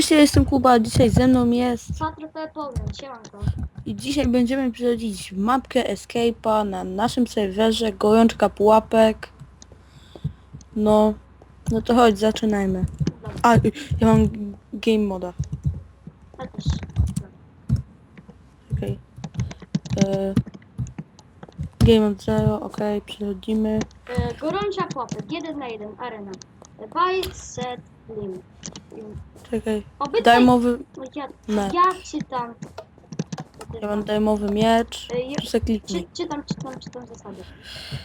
Cześć, ja jestem Kuba, dzisiaj ze mną jest siemanko. i dzisiaj będziemy przechodzić mapkę Escape'a na naszym serwerze, gorączka pułapek. No, no to chodź, zaczynajmy. Dobra, A, y, ja mam game moda, ja też. okej. E, Game mode 0, okej, przechodzimy. E, gorąca pułapek, 1 na 1, arena. Buy, set, Czekaj, Obydwaj... darmowy, No Ja, ne. ja czytam. ja mam darmowy miecz, E, ja- se Czy, czytam, czytam, czytam zasady.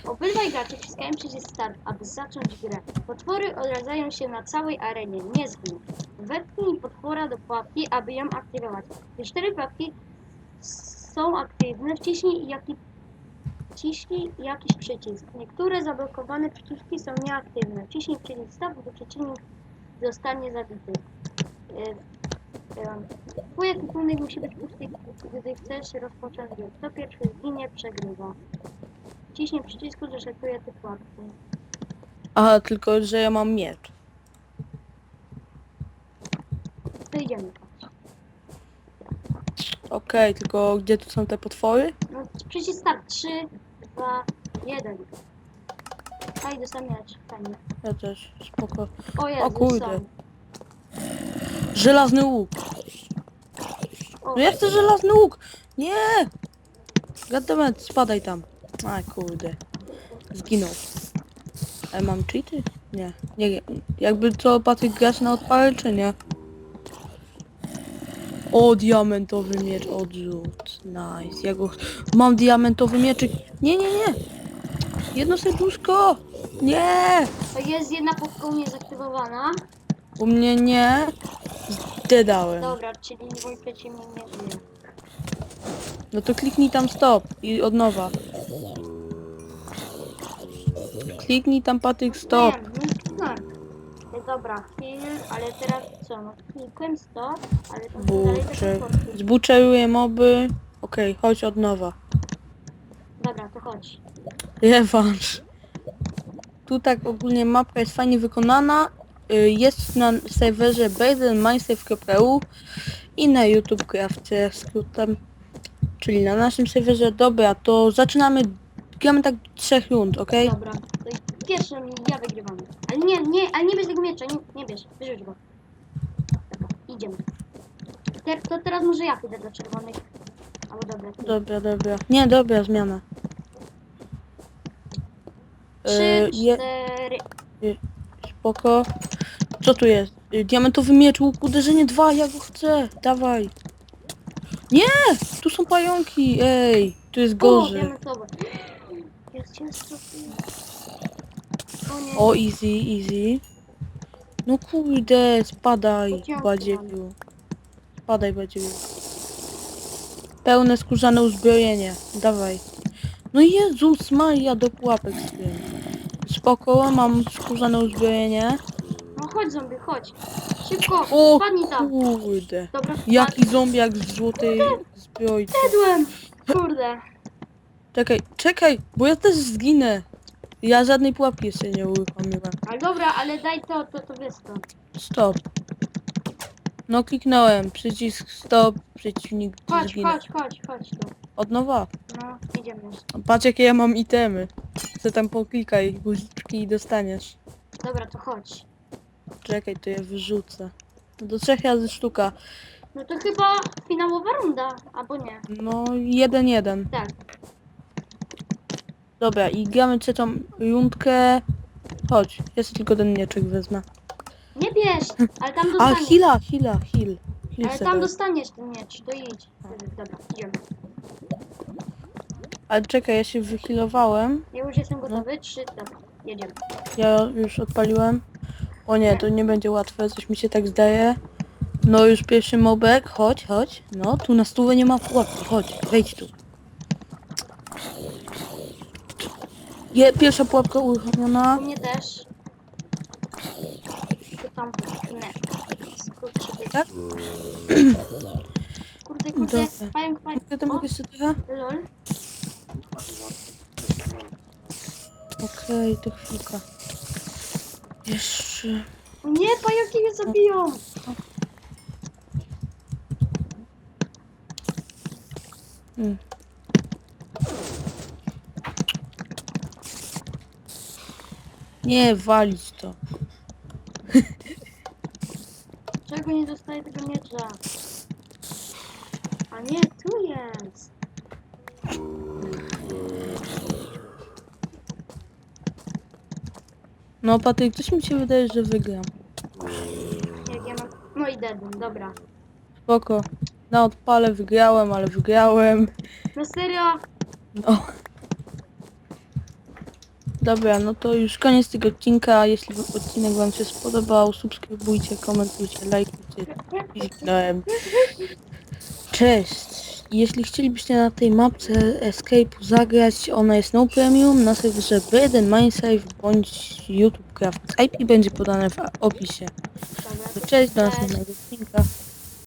Obydwaj gracze wciskają przycisk start, aby zacząć grę. Potwory odradzają się na całej arenie, nie zgin. Wepchnij potwora do pułapki, aby ją aktywować. Gdy cztery pułapki są aktywne, wciśnij, jaki, wciśnij jakiś przycisk. Niektóre zablokowane przyciski są nieaktywne. Wciśnij przycisk stop, gdy przeciwnik zostanie zabity. Twój ekwipunek musi być pusty, gdy chcesz rozpocząć grę. Kto pierwszy zginie, przegrywa. Ciśnij przycisku, że szykuje te pułapki. Aha, tylko, że ja mam miecz. To idziemy. Okej, tylko gdzie tu są te potwory? No, przycisk start. 3, 2, 1. Fajnie. Ja też, spoko. O Jezu, kurde. Żelazny łuk. O, No ja chcę żelazny łuk! Nie! Goddammit, spadaj tam. A kurde. Zginął. Ale mam cheaty? Nie. Nie. Jakby co, Patryk grasz na odpale, czy nie? O, diamentowy miecz, odrzut. Nice. Ja go... Mam diamentowy mieczyk. Nie, nie, nie. Jedno serduszko. Nie! To jest jedna półka niezaktywowana. U mnie nie. Zdedałem. Dobra, czyli mój przeciwnik nie żyje. No to kliknij tam stop i od nowa. Kliknij tam Patryk stop. No, no. No Dobra, chwil, ale teraz co? No klikłem stop, ale to są dalej te Bucze. potworki. Zbuczeruję moby. Okej, chodź od nowa. Dobra, to chodź. Rewanż. Tu tak ogólnie mapka jest fajnie wykonana. Y, Jest na serwerze baselmindsafe.eu i na YouTube Crafcie skrótem. Czyli na naszym serwerze. Dobra, to zaczynamy. Gramy tak trzech rund, okej? Dobra, to ja wygrywam. Ale nie, nie, ale nie bierz tego miecza, nie, nie bierz, wyrzuć go. Dobra, idziemy. Te, to teraz może ja pójdę do czerwonych. Albo dobra, ty. Dobra, dobra. Nie, dobra, zmiana. Trzy, E, je, cztery. spoko. Co tu jest? Y, Diamentowy miecz, łuk, uderzenie 2, ja go chcę. Dawaj. Nie! Tu są pająki, ej. Tu jest O, gorzej. diamentowe. Jest ciężko. O nie. O, easy, easy. No kurde, spadaj, badziewiu. Spadaj, badziewiu. Pełne skórzane uzbrojenie. Dawaj. No Jezus Maria, do pułapek z tym. Spoko, mam skórzane uzbrojenie. No chodź zombie, chodź. Szybko, O spadnij tam. kurde. Dobra, Jaki zombiak w złotej zbrojce. Spadłem. Kurde. Czekaj, czekaj, bo ja też zginę. Ja żadnej pułapki jeszcze nie uruchomiłem. Ale dobra, ale daj to, to, to wiesz to. Stop. No kliknąłem, przycisk stop, przeciwnik Chodź, zginę. chodź, chodź, chodź tu. Od nowa. No, idziemy. Patrz jakie ja mam itemy. Co tam poklikaj guziczki i dostaniesz. Dobra, to chodź. Czekaj, to je wyrzucę. No do trzech razy sztuka. No to chyba finałowa runda, albo nie. No jeden jeden. Tak. Dobra i gramy trzecią rundkę. Chodź, jeszcze tylko ten mieczek wezmę. Nie bierz, ale tam A, dostaniesz. hila, hila, heal. Heal ale tam dostaniesz ten miecz, to idź. Dobra, idziemy. Ale czekaj, ja się wyhealowałem. Ja już jestem gotowy, trzy, dobra, jedziemy. Ja już odpaliłem. O nie, to nie będzie łatwe, coś mi się tak zdaje. No już pierwszy mobek, chodź, chodź. No, tu na stówę nie ma pułapki, chodź, wejdź tu. Je, pierwsza pułapka uruchomiona. U mnie też. Tu tam, nie. Skurczy, Tak? Dobra. pająk, pająk. Ja to mogę? Lol. Okej, to chwilka. Jeszcze... O nie, pająki mnie zabiją! Hmm. Nie, walić to. Czego nie dostaję tego miecza? A nie, tu jest. No Patryk, coś mi się wydaje, że wygram. Jak ja mam... No i deadem, dobra. Spoko. Na odpale wygrałem, ale wygrałem. No serio? No. Dobra, no to już koniec tego odcinka. Jeśli odcinek Wam się spodobał, subskrybujcie, komentujcie, lajkujcie. Kliknąłem. Cześć! Jeśli chcielibyście na tej mapce Escape'u zagrać, ona jest no premium na serwerze B1 Mindsave bądź YouTube Craft. IP będzie podane w opisie. Cześć, do następnego odcinka.